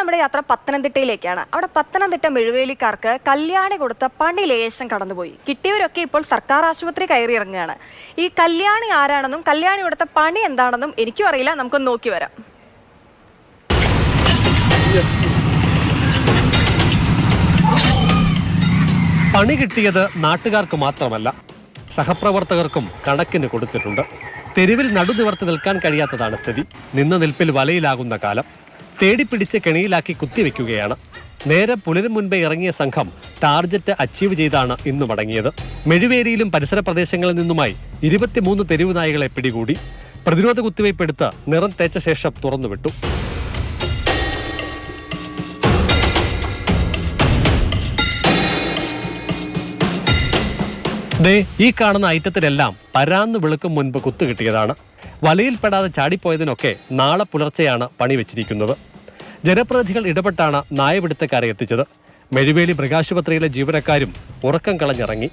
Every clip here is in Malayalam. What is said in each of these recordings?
നമ്മുടെ യാത്ര പത്തനംതിട്ടയിലേക്കാണ്. അവിടെ പത്തനംതിട്ട മെഴുവേലിക്കാർക്ക് കല്യാണി കൊടുത്ത പണി ലേശം കടന്നുപോയി. കിട്ടിയവരൊക്കെ ഇപ്പോൾ സർക്കാർ ആശുപത്രി കയറി ഇറങ്ങുകയാണ് ഈ കല്യാണി ആരാണെന്നും കല്യാണി കൊടുത്ത പണി എന്താണെന്നും എനിക്കും അറിയില്ല. നമുക്കൊന്ന് നോക്കി വരാം. പണി കിട്ടിയത് നാട്ടുകാർക്ക് മാത്രമല്ല സഹപ്രവർത്തകർക്കും കണക്കിന് കൊടുത്തിട്ടുണ്ട്. തെരുവിൽ നടുനിവർത്തി നിൽക്കാൻ കഴിയാത്തതാണ് സ്ഥിതി. നിന്ന നിൽപ്പിൽ വലയിലാകുന്ന കാലം. തേടിപ്പിടിച്ച് കെണിയിലാക്കി കുത്തിവെക്കുകയാണ്. നേരെ പുലരും മുൻപേ ഇറങ്ങിയ സംഘം ടാർജറ്റ് അച്ചീവ് ചെയ്താണ് ഇന്ന് മടങ്ങിയത്. മെഴുവേരിയിലും പരിസര പ്രദേശങ്ങളിൽ നിന്നുമായി ഇരുപത്തിമൂന്ന് തെരുവ് നായകളെ പിടികൂടി. പ്രതിരോധ കുത്തിവയ്പ്പെടുത്ത് നിറം തേച്ച ശേഷം തുറന്നുവിട്ടു. ദേ ഈ കാണുന്ന ഐറ്റത്തിനെല്ലാം പരാന്ന് വിളക്കും മുൻപ് കുത്തുകിട്ടിയതാണ് വലയിൽപ്പെടാതെ ചാടിപ്പോയതിനൊക്കെ നാളെ പുലർച്ചെയാണ് പണി വെച്ചിരിക്കുന്നത്. ജനപ്രതിനിധികൾ ഇടപെട്ടാണ് നായപിടുത്തക്കാരെ എത്തിച്ചത്. മെഴുവേലി മൃഗാശുപത്രിയിലെ ജീവനക്കാരും ഉറക്കം കളഞ്ഞിറങ്ങി.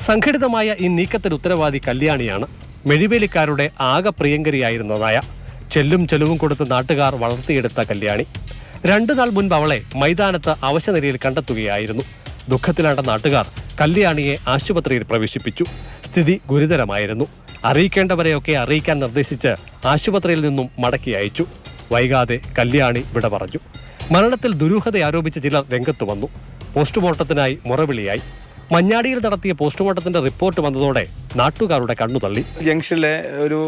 സംഘടിതമായ ഈ നീക്കത്തിന് ഉത്തരവാദി കല്യാണിയാണ് മെഴുവേലിക്കാരുടെ ആകെ പ്രിയങ്കരിയായിരുന്ന നായ. ചെല്ലും ചെലവും കൊടുത്ത് നാട്ടുകാർ വളർത്തിയെടുത്ത കല്യാണി. രണ്ടു നാൾ മുൻപ് അവളെ മൈതാനത്ത് അവശനിലയിൽ കണ്ടെത്തുകയായിരുന്നു. ദുഃഖത്തിലാണ്ട നാട്ടുകാർ കല്യാണിയെ ആശുപത്രിയിൽ പ്രവേശിപ്പിച്ചു. സ്ഥിതി ഗുരുതരമായിരുന്നു. അറിയിക്കേണ്ടവരെയൊക്കെ അറിയിക്കാൻ നിർദ്ദേശിച്ച് ആശുപത്രിയിൽ നിന്നും മടക്കി അയച്ചു. വൈകാതെ കല്യാണി വിട പറഞ്ഞു. മരണത്തിൽ ദുരൂഹത ആരോപിച്ച ചിലർ രംഗത്ത് വന്നു. പോസ്റ്റ്മോർട്ടത്തിനായി മുറവിളിയായി. മഞ്ഞാടിയിൽ നടത്തിയ പോസ്റ്റ്മോർട്ടത്തിന്റെ റിപ്പോർട്ട് വന്നതോടെ നാട്ടുകാരുടെ കണ്ണു തള്ളി. ജംഗ്ഷനിലെ ഒരു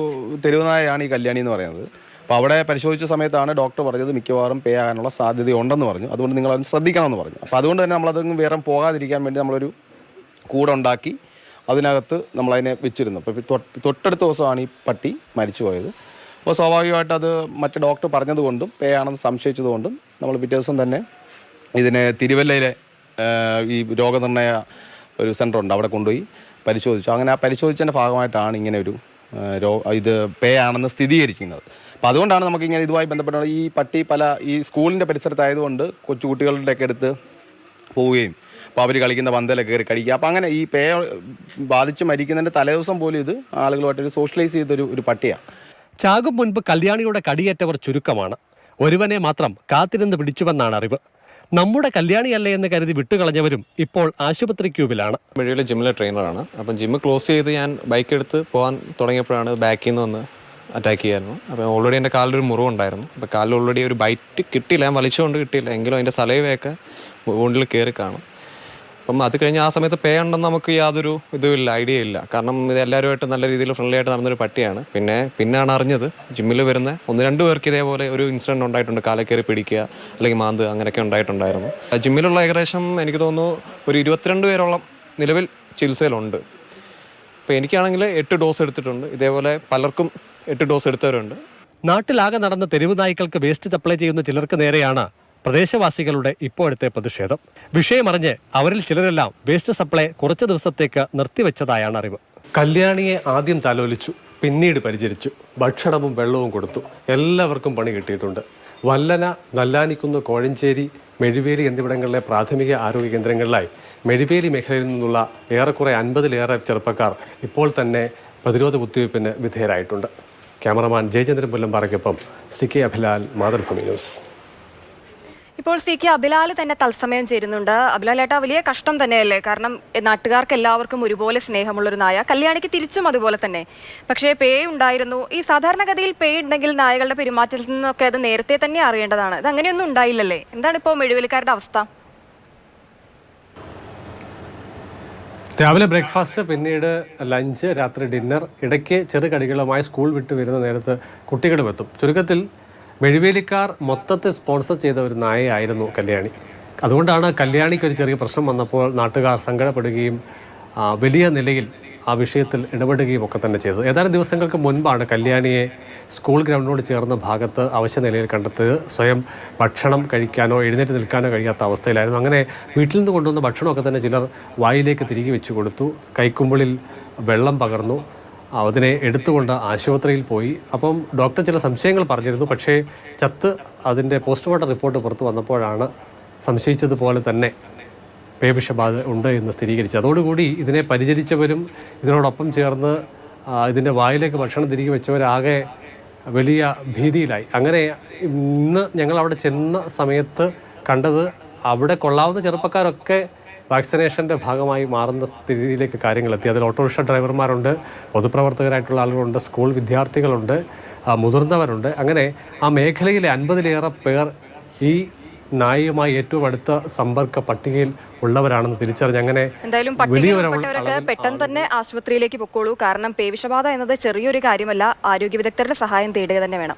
തെരുവുനായാണ് ഈ കല്യാണി എന്ന് പറയുന്നത്. അപ്പോൾ അവിടെ പരിശോധിച്ച സമയത്താണ് ഡോക്ടർ പറഞ്ഞത് മിക്കവാറും പേ ആകാനുള്ള സാധ്യതയുണ്ടെന്ന് പറഞ്ഞു. അതുകൊണ്ട് നിങ്ങൾ അത് ശ്രദ്ധിക്കണമെന്ന് പറഞ്ഞു. അപ്പോൾ അതുകൊണ്ട് തന്നെ നമ്മളതൊന്നും വേറെ പോകാതിരിക്കാൻ വേണ്ടി നമ്മളൊരു കൂടുണ്ടാക്കി അതിനകത്ത് നമ്മളതിനെ വെച്ചിരുന്നു. അപ്പോൾ തൊട്ട് തൊട്ടടുത്ത ദിവസമാണ് ഈ പട്ടി മരിച്ചു പോയത് അപ്പോൾ സ്വാഭാവികമായിട്ട് അത് മറ്റു ഡോക്ടർ പറഞ്ഞതുകൊണ്ടും പേ ആണെന്ന് സംശയിച്ചതുകൊണ്ടും നമ്മൾ പിറ്റേ ദിവസം തന്നെ ഇതിനെ തിരുവല്ലയിലെ ഈ രോഗനിർണയ ഒരു സെന്റർ ഉണ്ട് അവിടെ കൊണ്ടുപോയി പരിശോധിച്ചു. അങ്ങനെ ആ പരിശോധിച്ചതിന്റെ ഭാഗമായിട്ടാണ് ഇങ്ങനെ ഒരു ഇത് പേ ആണെന്ന് സ്ഥിരീകരിക്കുന്നത് അപ്പോൾ അതുകൊണ്ടാണ് നമുക്ക് ഇങ്ങനെ ഇതുമായി ബന്ധപ്പെട്ട ഈ പട്ടി പല ഈ സ്കൂളിന്റെ പരിസരത്തായതുകൊണ്ട് കൊച്ചുകുട്ടികളുടെയൊക്കെ അടുത്ത് പോവുകയും അപ്പോൾ അവർ കളിക്കുന്ന പന്തലൊക്കെ കയറി കടിക്കുക. അപ്പോൾ അങ്ങനെ ഈ പേ ബാധിച്ച് മരിക്കുന്നതിന്റെ തലേദിവസം പോലും ഇത് ആളുകളുമായിട്ടൊരു സോഷ്യലൈസ് ചെയ്തൊരു ഒരു പട്ടിയാണ് ചാകും മുൻപ് കല്യാണിയുടെ കടിയേറ്റവർ ചുരുക്കമാണ്. ഒരുവനെ മാത്രം കാത്തിരുന്ന് പിടിച്ചുവെന്നാണ് അറിവ്. നമ്മുടെ കല്യാണിയല്ലേ എന്ന് കരുതി വിട്ടുകളഞ്ഞവരും ഇപ്പോൾ ആശുപത്രി ക്യൂബിലാണ് വഴിയിലെ ജിമ്മിലെ ട്രെയിനറാണ്. അപ്പം ജിമ്മ് ക്ലോസ് ചെയ്ത് ഞാൻ ബൈക്ക് എടുത്ത് പോകാൻ തുടങ്ങിയപ്പോഴാണ് ബാക്കിൽ നിന്ന് വന്ന് അറ്റാക്ക് ചെയ്യായിരുന്നു. അപ്പം ഓൾറെഡി എന്റെ കാലിലൊരു മുറിവുണ്ടായിരുന്നു അപ്പം കാലിൽ ഓൾറെഡി ഒരു ബൈറ്റ് കിട്ടിയില്ല. ഞാൻ വലിച്ചുകൊണ്ട് കിട്ടിയില്ല. എങ്കിലും അതിന്റെ സലൈവയൊക്കെ വൂണ്ടിൽ കയറി കാണും. അപ്പം അത് കഴിഞ്ഞ് ആ സമയത്ത് പേ ഉണ്ടെന്ന് നമുക്ക് യാതൊരു ഇതുമില്ല ഐഡിയ ഇല്ല. കാരണം ഇത് എല്ലാവരുമായിട്ട് നല്ല രീതിയിൽ ഫ്രണ്ട്ലി ആയിട്ട് നടന്നൊരു പട്ടിയാണ്. പിന്നെ പിന്നാണ് അറിഞ്ഞത് ജിമ്മിൽ വരുന്ന ഒന്ന് രണ്ട് പേർക്ക് ഇതേപോലെ ഒരു ഇൻസിഡന്റ് ഉണ്ടായിട്ടുണ്ട്. കാലക്കേറി പിടിക്കുക അല്ലെങ്കിൽ മാന്ത് അങ്ങനെയൊക്കെ ഉണ്ടായിട്ടുണ്ടായിരുന്നു. ജിമ്മിലുള്ള ഏകദേശം എനിക്ക് തോന്നുന്നു ഒരു ഇരുപത്തിരണ്ട് പേരോളം നിലവിൽ ചികിത്സയിലുണ്ട്. അപ്പോൾ എനിക്കാണെങ്കിൽ എട്ട് ഡോസ് എടുത്തിട്ടുണ്ട്. ഇതേപോലെ പലർക്കും എട്ട് ഡോസ് എടുത്തവരുണ്ട്. നാട്ടിലാകെ നടന്ന തെരുവ് നായ്ക്കൾക്ക് വേസ്റ്റ് സപ്ലൈ ചെയ്യുന്ന ചിലർക്ക് നേരെയാണ് പ്രദേശവാസികളുടെ ഇപ്പോഴത്തെ പ്രതിഷേധം. വിഷയമറിഞ്ഞ് അവരിൽ ചിലരെല്ലാം വേസ്റ്റ് സപ്ലൈ കുറച്ച് ദിവസത്തേക്ക് നിർത്തിവെച്ചതായാണ് അറിവ്. കല്യാണിയെ ആദ്യം തലോലിച്ചു പിന്നീട് പരിചരിച്ചു. ഭക്ഷണവും വെള്ളവും കൊടുത്തു. എല്ലാവർക്കും പണി കിട്ടിയിട്ടുണ്ട്. വല്ലന നല്ലാനിക്കുന്ന് കോഴഞ്ചേരി മെഴുവേലി എന്നിവിടങ്ങളിലെ പ്രാഥമിക ആരോഗ്യ കേന്ദ്രങ്ങളിലായി മെഴുവേലി മേഖലയിൽ നിന്നുള്ള ഏറെക്കുറെ അൻപതിലേറെ ചെറുപ്പക്കാർ ഇപ്പോൾ തന്നെ പ്രതിരോധ കുത്തിവയ്പ്പിന് വിധേയരായിട്ടുണ്ട്. Cameraman Jayachandran പുല്ലമ്പാറയ്ക്കൊപ്പം C K Abhilal Mathrubhumi news. ഇപ്പോൾ സി കെ അബിലാൽ തന്നെ തത്സമയം ചേരുന്നുണ്ട്. അബിലാൽ ഏട്ടാ വലിയ കഷ്ടം തന്നെയല്ലേ? കാരണം നാട്ടുകാർക്ക് എല്ലാവർക്കും ഒരുപോലെ സ്നേഹമുള്ളൊരു നായ. കല്യാണിക്ക് തിരിച്ചും അതുപോലെ തന്നെ. പക്ഷേ പേ ഉണ്ടായിരുന്നു. ഈ സാധാരണഗതിയിൽ പേ ഉണ്ടെങ്കിൽ നായകളുടെ പെരുമാറ്റത്തിൽ നിന്നൊക്കെ അത് നേരത്തെ തന്നെ അറിയേണ്ടതാണ്. ഇത് അങ്ങനെയൊന്നും ഉണ്ടായില്ലല്ലേ? എന്താണ് ഇപ്പോൾ മെഴുവലിക്കാരുടെ അവസ്ഥ? രാവിലെ ബ്രേക്ക്ഫാസ്റ്റ് പിന്നീട് ലഞ്ച് രാത്രി ഡിന്നർ ഇടയ്ക്ക് ചെറുകടികളുമായി സ്കൂൾ വിട്ട് വരുന്ന നേരത്ത് കുട്ടികളും എത്തും. ചുരുക്കത്തിൽ മെഴുവേലിക്കാർ മൊത്തത്തെ സ്പോൺസർ ചെയ്ത ഒരു നായയായിരുന്നു കല്യാണി. അതുകൊണ്ടാണ് കല്യാണിക്ക് ഒരു ചെറിയ പ്രശ്നം വന്നപ്പോൾ നാട്ടുകാർ സങ്കടപ്പെടുകയും വലിയ നിലയിൽ ആ വിഷയത്തിൽ ഇടപെടുകയും ഒക്കെ തന്നെ ചെയ്തത്. ഏതാനും ദിവസങ്ങൾക്ക് മുൻപാണ് കല്യാണിയെ സ്കൂൾ ഗ്രൗണ്ടിനോട് ചേർന്ന ഭാഗത്ത് അവശ്യ നിലയിൽ കണ്ടെത്തിയത്. സ്വയം ഭക്ഷണം കഴിക്കാനോ എഴുന്നേറ്റ് നിൽക്കാനോ കഴിയാത്ത അവസ്ഥയിലായിരുന്നു. അങ്ങനെ വീട്ടിൽ നിന്ന് കൊണ്ടുവന്ന ഭക്ഷണമൊക്കെ തന്നെ ചിലർ വായിലേക്ക് തിരികെ വെച്ചു കൊടുത്തു. കൈക്കുമ്പിളിൽ വെള്ളം പകർന്നു. അതിനെ എടുത്തുകൊണ്ട് ആശുപത്രിയിൽ പോയി. അപ്പം ഡോക്ടർ ചില സംശയങ്ങൾ പറഞ്ഞിരുന്നു. പക്ഷേ ചത്ത് അതിന്റെ പോസ്റ്റ്മോർട്ടം റിപ്പോർട്ട് പുറത്തു വന്നപ്പോഴാണ് സംശയിച്ചതുപോലെ തന്നെ പേവിഷബാധ ഉണ്ട് എന്ന് സ്ഥിരീകരിച്ചു അതോടുകൂടി ഇതിനെ പരിചരിച്ചവരും ഇതിനോടൊപ്പം ചേർന്ന് ഇതിന്റെ വായിലേക്ക് ഭക്ഷണം തിരികെ വെച്ചവരാകെ വലിയ ഭീതിയിലായി. അങ്ങനെ ഇന്ന് ഞങ്ങൾ അവിടെ ചെന്ന സമയത്ത് കണ്ടത് അവിടെ കൊള്ളാവുന്ന ചെറുപ്പക്കാരൊക്കെ വാക്സിനേഷന്റെ ഭാഗമായി മാറുന്ന സ്ഥിതിയിലേക്ക് കാര്യങ്ങൾ എത്തി. അതിൽ ഓട്ടോറിക്ഷ ഡ്രൈവർമാരുണ്ട് പൊതുപ്രവർത്തകരായിട്ടുള്ള ആളുകളുണ്ട് സ്കൂൾ വിദ്യാർത്ഥികളുണ്ട് മുതിർന്നവരുണ്ട്. അങ്ങനെ ആ മേഖലയിലെ അൻപതിലേറെ പേർ ഈ നായയുമായി ഏറ്റവും അടുത്ത സമ്പർക്ക പട്ടികയിൽ ഉള്ളവരാണെന്ന് തിരിച്ചറിഞ്ഞ് അങ്ങനെ എന്തായാലും പെട്ടെന്ന് തന്നെ ആശുപത്രിയിലേക്ക് പൊക്കോളൂ. കാരണം പേവിഷബാധ എന്നത് ചെറിയൊരു കാര്യമല്ല ആരോഗ്യ വിദഗ്ധരുടെ സഹായം തേടുക തന്നെ വേണം.